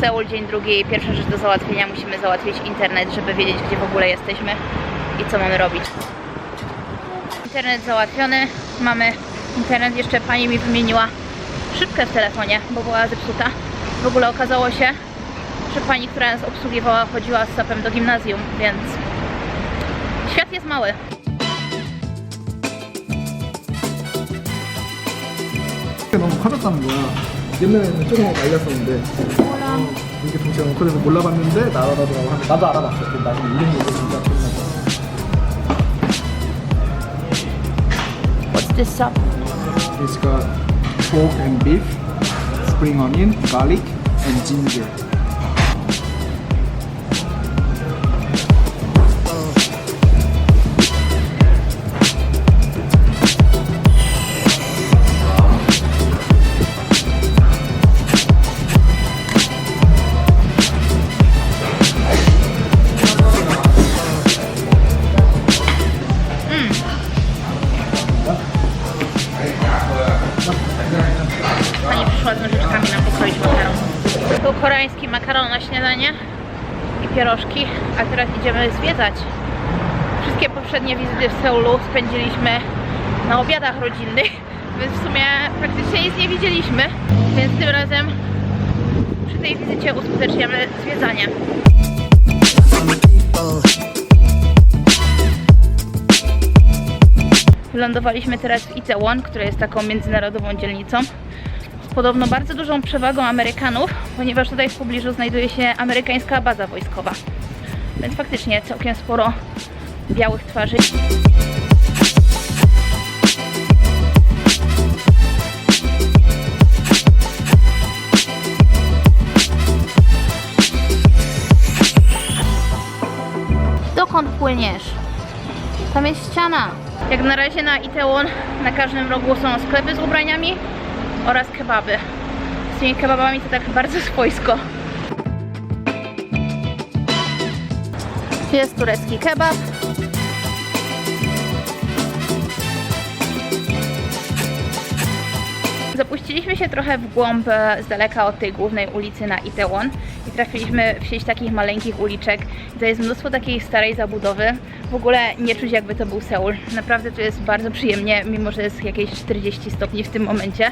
Seul, dzień drugi, pierwsza rzecz do załatwienia, musimy załatwić internet, żeby wiedzieć, gdzie w ogóle jesteśmy i co mamy robić. Internet załatwiony, mamy internet, jeszcze pani mi wymieniła szybkę w telefonie, bo była zepsuta. W ogóle okazało się, że pani, która nas obsługiwała, chodziła z sapem do gimnazjum, więc świat jest mały. 너무 커졌다는 거야. 옛날에는 조금 말렸었는데 어, 이게 덩치가 너무 커져서 몰라봤는데 날아가더라고 하는데 나도 알아봤어. 근데 나중에 이름이 이거 진짜 기억나. What's this up? It's got pork and beef, spring onion, garlic, and ginger. Koreański makaron na śniadanie i pierożki, a teraz idziemy zwiedzać. Wszystkie poprzednie wizyty w Seulu spędziliśmy na obiadach rodzinnych, więc w sumie praktycznie nic nie widzieliśmy, więc tym razem przy tej wizycie uskuteczniamy zwiedzanie. Wylądowaliśmy teraz w Itaewon, która jest taką międzynarodową dzielnicą. Podobno bardzo dużą przewagą Amerykanów, ponieważ tutaj w pobliżu znajduje się amerykańska baza wojskowa. Więc faktycznie całkiem sporo białych twarzy. Dokąd płyniesz? Tam jest ściana. Jak na razie na Itaewon na każdym rogu są sklepy z ubraniami oraz kebaby. Z tymi kebabami to tak bardzo swojsko. Jest turecki kebab. Zapuściliśmy się trochę w głąb e, z daleka od tej głównej ulicy na Itaewon i trafiliśmy w sieć takich maleńkich uliczek. To jest mnóstwo takiej starej zabudowy. W ogóle nie czuć jakby to był Seul. Naprawdę tu jest bardzo przyjemnie, mimo że jest jakieś 40 stopni w tym momencie.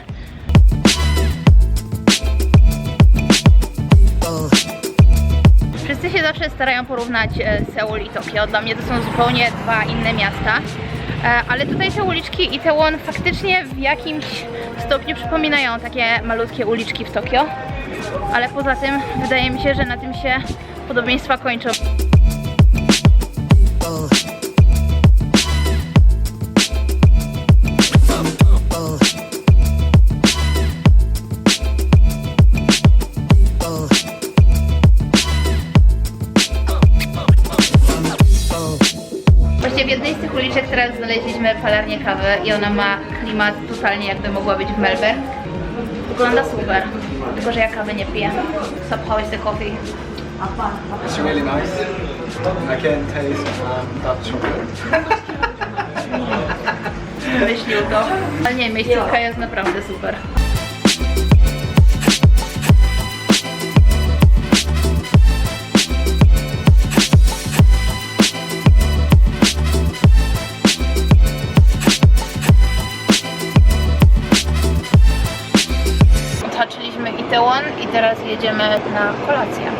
Wszyscy się zawsze starają porównać e, Seul i Tokio. Dla mnie to są zupełnie dwa inne miasta. E, Ale tutaj te uliczki Itaewon faktycznie w jakimś stopniu przypominają takie malutkie uliczki w Tokio. Ale poza tym wydaje mi się, że na tym się podobieństwa kończą. Uliczek teraz znaleźliśmy palarnię kawy i ona ma klimat totalnie jakby mogła być w Melbourne. Wygląda super, tylko że ja kawy nie piję. So how is the coffee? It's really nice. I can taste um, dark chocolate. Myślił to. Ale nie, miejscówka jest naprawdę super. Odhaczyliśmy Itaewon i teraz jedziemy na kolację.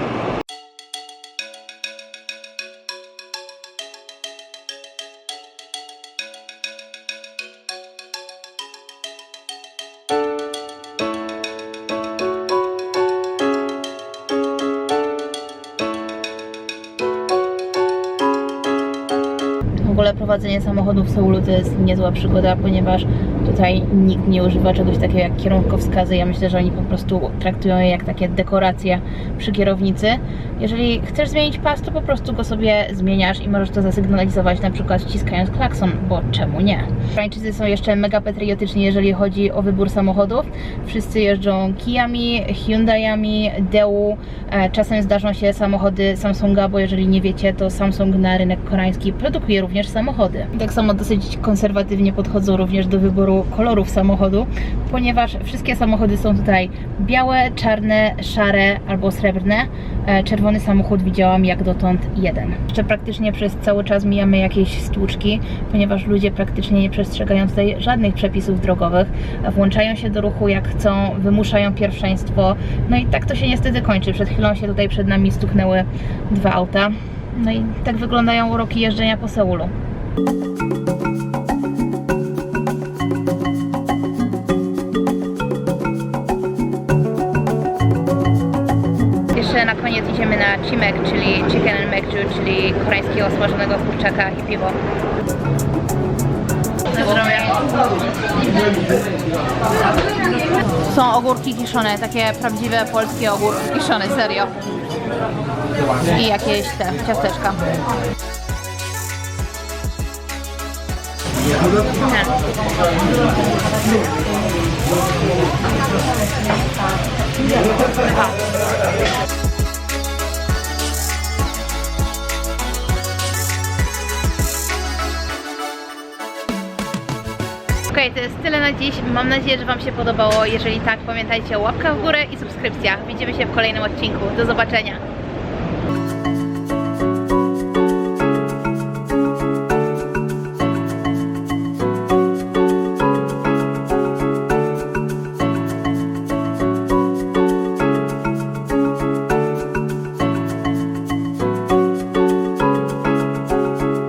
Ogóle prowadzenie samochodu w Seulu to jest niezła przygoda, ponieważ tutaj nikt nie używa czegoś takiego jak kierunkowskazy. Ja myślę, że oni po prostu traktują je jak takie dekoracje przy kierownicy. Jeżeli chcesz zmienić pas, to po prostu go sobie zmieniasz i możesz to zasygnalizować na przykład ściskając klakson, bo czemu nie? Koreańczycy są jeszcze mega patriotyczni, jeżeli chodzi o wybór samochodów. Wszyscy jeżdżą Kijami, Hyundaiami, Deu. E, Czasem zdarzą się samochody Samsunga, bo jeżeli nie wiecie, to Samsung na rynek koreański produkuje również samochody samochody. Tak samo dosyć konserwatywnie podchodzą również do wyboru kolorów samochodu, ponieważ wszystkie samochody są tutaj białe, czarne, szare albo srebrne. E, Czerwony samochód widziałam jak dotąd jeden. Jeszcze praktycznie przez cały czas mijamy jakieś stłuczki, ponieważ ludzie praktycznie nie przestrzegają tutaj żadnych przepisów drogowych. Włączają się do ruchu jak chcą, wymuszają pierwszeństwo. No i tak to się niestety kończy. Przed chwilą się tutaj przed nami stuknęły dwa auta. No i tak wyglądają uroki jeżdżenia po Seulu. Jeszcze na koniec idziemy na chimek, czyli chicken and mekju, czyli koreańskiego smażonego kurczaka i piwo. Są ogórki kiszone, takie prawdziwe polskie ogórki kiszone, serio. I jakieś te ciasteczka. Okej, to jest tyle na dziś. Mam nadzieję, że Wam się podobało. Jeżeli tak, pamiętajcie o łapkach w górę i subskrypcja. Widzimy się w kolejnym odcinku. Do zobaczenia.